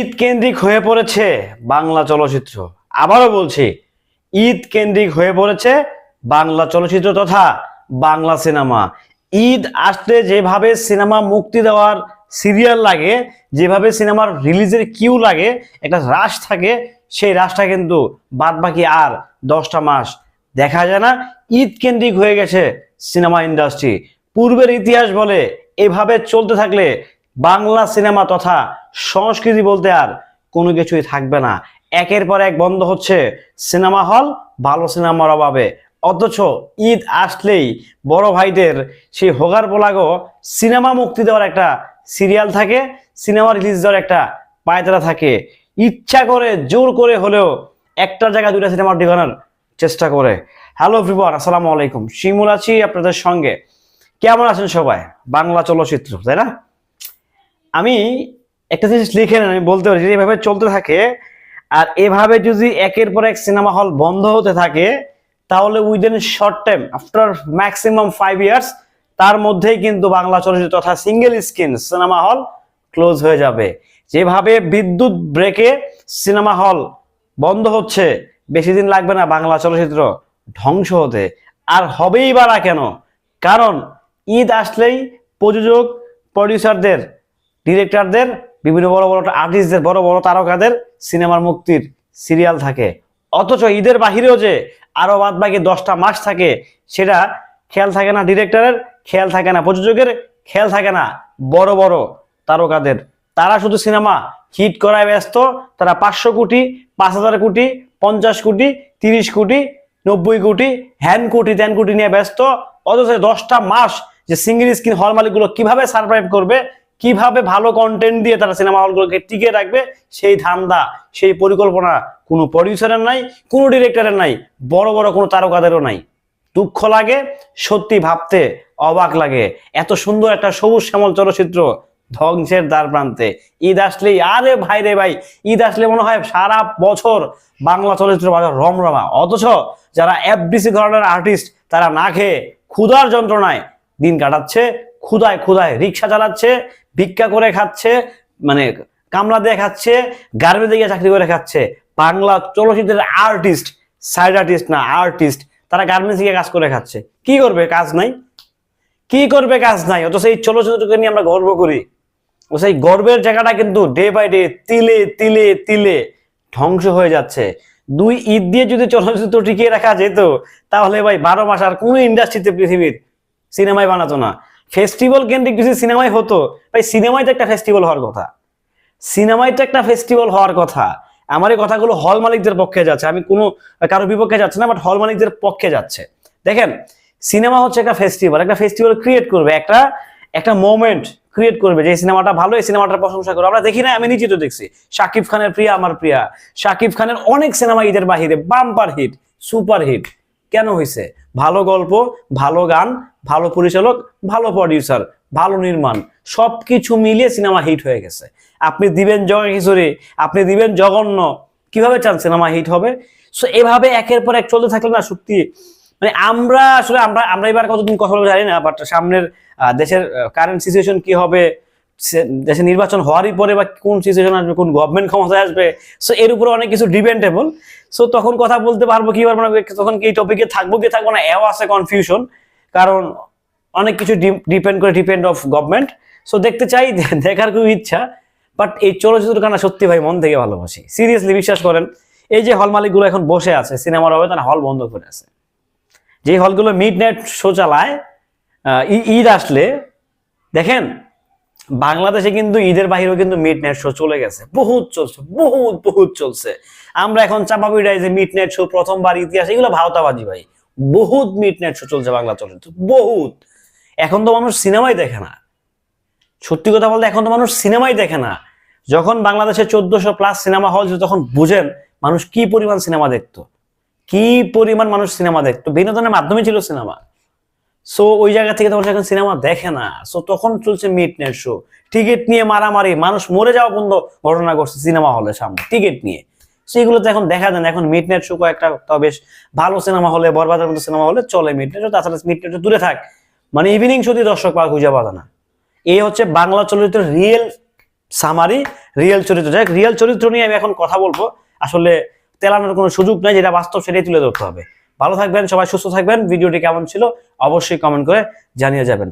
ঈদ কেন্দ্রিক হয়ে পড়েছে বাংলা চলচ্চিত্র। আবারও বলছি ঈদ কেন্দ্রিক হয়ে পড়েছে বাংলা চলচ্চিত্র তথা বাংলা সিনেমা। ঈদ আসতে যেভাবে সিনেমা মুক্তি দেওয়ার সিরিয়াল লাগে, যেভাবে সিনেমার রিলিজের কিউ লাগে, একটা রাশ থাকে, সেই রাশটা কিন্তু বাদ বাকি আর দশটা মাস দেখা যায় না। ঈদ কেন্দ্রিক হয়ে গেছে সিনেমা ইন্ডাস্ট্রি। পূর্বের ইতিহাস বলে এভাবে চলতে থাকলে বাংলা সিনেমা তথা সংস্কৃতি বলতে আর কোনো কিছুই থাকবে না। একের পর এক বন্ধ হচ্ছে সিনেমা হল, ভালো সিনেমার অভাবে। অথচ ঈদ আসলেই বড় ভাইদের সেই হোগার পোলাগো সিনেমা মুক্তি দেওয়ার একটা সিরিয়াল থাকে, সিনেমা রিলিজ দেওয়ার একটা পায়তারা থাকে। ইচ্ছা করে, জোর করে হলেও একটা জায়গা দুইটা সিনেমা ঢেকানোর চেষ্টা করে। হ্যালো এভরিওয়ান, আসসালামু আলাইকুম। শিমুল আছি আপনাদের সঙ্গে। কেমন আছেন সবাই? বাংলা চলচ্চিত্র, তাই না? আমি একটা জিনিস লিখে নেন, আমি বলতে পারি এভাবে চলতে থাকে, আর এভাবে যদি একের পর এক সিনেমা হল বন্ধ হতে থাকে, তাহলে within short time after maximum five years তার মধ্যেই কিন্তু বাংলা চলচ্চিত্র তথা single screen cinema hall close হয়ে যাবে। যেভাবে বিদ্যুৎ ব্রেকে সিনেমা হল বন্ধ হচ্ছে, বেশি দিন লাগবে না বাংলা চলচ্চিত্র ধ্বংস হতে। আর হবেই বা না কেন? কারণ ঈদ আসলেই প্রযোজক প্রডিউসারদের ডিরেক্টরদের বিভিন্ন বড় বড় আর্টিস্টদের বড় বড় তারকাদের সিনেমার মুক্তির সিরিয়াল থাকে। অথচ ঈদের বাহিরেও যে আরও বাদ বাকি দশটা মাস থাকে, সেটা খেয়াল থাকে না ডিরেক্টরের খেয়াল থাকে না প্রযোজকের, খেয়াল থাকে না বড় বড় তারকাদের। তারা শুধু সিনেমা হিট করায় ব্যস্ত, তারা পাঁচশো কোটি, পাঁচ হাজার কোটি, পঞ্চাশ কোটি, তিরিশ কোটি, নব্বই কোটি হ্যান কোটি ত্যান কোটি নিয়ে ব্যস্ত। অথচ দশটা মাস যে সিঙ্গেল স্ক্রিন হল মালিকগুলো কীভাবে সার্ভাইভ করবে কীভাবে ভালো কন্টেন্ট দিয়ে তারা সিনেমা হলগুলোকে টিকে রাখবে, সেই ধান্দা, সেই পরিকল্পনা কোনো প্রডিউসারের নাই, কোনো ডিরেক্টরের নাই, বড় বড় কোনো তারকাদেরও নাই। দুঃখ লাগে, সত্যি ভাবতে অবাক লাগে। এত সুন্দর একটা সবুজ শ্যামল চলচ্চিত্র ধ্বংসের দ্বার প্রান্তে। ঈদ আসলেই, আরে ভাই রে ভাই, ঈদ আসলে মনে হয় সারা বছর বাংলা চলচ্চিত্র বাজার রমরমা। অথচ যারা এফডিসি ধরনের আর্টিস্ট তারা না খেয়ে ক্ষুধার যন্ত্রণায় দিন কাটাচ্ছে, ক্ষুধায় ক্ষুধায় রিক্সা চালাচ্ছে ভিক্ষা করে খাচ্ছে মানে কামলা দিয়ে খাচ্ছে গার্মেন্টে গিয়ে চাকরি করে খাচ্ছে। বাংলা চলচ্চিত্রের আর্টিস্ট সাইড আর্টিস্ট না আর্টিস্ট তারা গার্মেন্টস গিয়ে কাজ করে খাচ্ছে। কি করবে? কাজ নাই। কি করবে? কাজ নাই। অথচ এই চলচ্চিত্রকে নিয়ে আমরা গর্ব করি। ও সেই গর্বের জায়গাটা কিন্তু ডে বাই ডে তিলে তিলে তিলে ধ্বংস হয়ে যাচ্ছে। দুই ঈদ দিয়ে যদি চলচ্চিত্র টিকিয়ে রাখা যেত, তাহলে ভাই বারো মাস আর কোনো ইন্ডাস্ট্রিতে পৃথিবীর সিনেমায় বানাতো না। ফেস্টিভ্যাল কেন্দ্রিক যদি সিনেমায় হতো ভাই সিনেমায় তো একটা ফেস্টিভ্যাল হওয়ার কথা। সিনেমায় তো একটা ফেস্টিভ্যাল হওয়ার কথা। আমার এই কথাগুলো হল মালিকদের পক্ষে যাচ্ছে। আমি কোনো, কারও বিপক্ষে যাচ্ছে না বাট হল মালিকদের পক্ষে যাচ্ছে। দেখেন, সিনেমা হচ্ছে একটা ফেস্টিভ্যাল একটা ফেস্টিভ্যাল ক্রিয়েট করবে, একটা একটা মোমেন্ট ক্রিয়েট করবে যে সিনেমাটা ভালো, এই সিনেমাটার প্রশংসা করবে। আমরা দেখি না, আমি নিজে তো দেখছি। শাকিব খানের প্রিয়া আমার প্রিয়া। শাকিব খানের অনেক সিনেমা ঈদের বাহিরে বাম্পার হিট সুপার হিট কেন হয়েছে ভালো গল্প, ভালো গান ভালো পরিচালক, ভালো প্রডিউসার ভালো নির্মাণ, সবকিছু মিলিয়ে সিনেমা হিট হয়ে গেছে। আপনি দিবেন জগা খিচুড়ি, আপনি দিবেন জঘন্য, কীভাবে চান সিনেমা হিট হবে? সো এভাবে একের পর এক চলতে থাকলে না সত্যি মানে আমরা আসলে, আমরা আমরা এবার কতদিন কথা বলব জানি না বাট সামনের দেশের কারেন্ট সিচুয়েশন কি হবে দেশে নির্বাচন হওয়ারই পরে বা কোন সিচুয়েশন আসবে, কোন গভর্নমেন্ট ক্ষমতায় আসবে সো এর উপরে অনেক কিছু ডিপেন্ডেবল সো তখন কথা বলতে পারব কি পারব না তখন কি টপিকে থাকব, কি থাকব না, এও আছে কনফিউশন কারণ অনেক কিছু ডিপেন্ড করে ডিপেন্ড অফ গভর্নমেন্ট সো দেখতে চাই, দেখার খুব ইচ্ছা। বাট এই চলচ্চিত্র কানা সত্যি ভাই মন থেকে ভালোবাসি। সিরিয়াসলি বিশ্বাস করেন, এই যে হল মালিকগুলো এখন বসে আছে, সিনেমার হবে তারা হল বন্ধ করে আছে। যে হলগুলো মিড নাইট শো চালায় ঈদ আসলে, দেখেন, বাংলাদেশে কিন্তু ঈদের বাহিরেও কিন্তু মিড নাইট শো চলে গেছে। বহুত চলছে, বহুত বহুত চলছে। আমরা এখন চাপা পিড়াই যে মিড নাইট শো প্রথমবার ইতিহাস, এগুলো ভাওতাবাজি ভাই। বহুত মিড নাইট শো চলছে বাংলা চলচ্চিত্র, বহুত। এখন তো মানুষ সিনেমাই দেখে না। সত্যি কথা বলতে এখন তো মানুষ সিনেমাই দেখে না। যখন বাংলাদেশে চোদ্দশো প্লাস সিনেমা হল তখন বুঝেন মানুষ কি পরিমাণ সিনেমা দেখতো। কি পরিমাণ মানুষ সিনেমা দেখতো। বিনোদনের মাধ্যমে ছিল সিনেমা সো ওই জায়গা থেকে তখন এখন সিনেমা দেখে না। সো তখন চলছে মিড নাইট শো। টিকিট নিয়ে মারামারি। মানুষ মরে যাওয়া পর্যন্ত ঘটনা করছে সিনেমা হলের সামনে। টিকিট নিয়ে। সো তো এখন দেখা যায় না। এখন মিড নাইট শো কয়েকটা তাও বেশ ভালো সিনেমা হলে, বরবাদের মতো সিনেমা হলে চলে মিড নাইট তাছাড়া মিড নাইট দূরে থাক। মানে ইভিনিং শোতে দর্শক পাওয়া খুঁজে পাওয়া না। এই হচ্ছে বাংলা চলচ্চিত্রের রিয়েল সামারি রিয়েল চরিত্র। যাই রিয়েল চরিত্র নিয়ে আমি এখন কথা বলব। আসলে তেলানোর কোনো সুযোগ নাই, যেটা বাস্তব সেটাই তুলে ধরতে হবে। ভালো থাকবেন, সবাই সুস্থ থাকবেন। ভিডিওটি কেমন ছিল অবশ্যই কমেন্ট করে জানিয়ে যাবেন।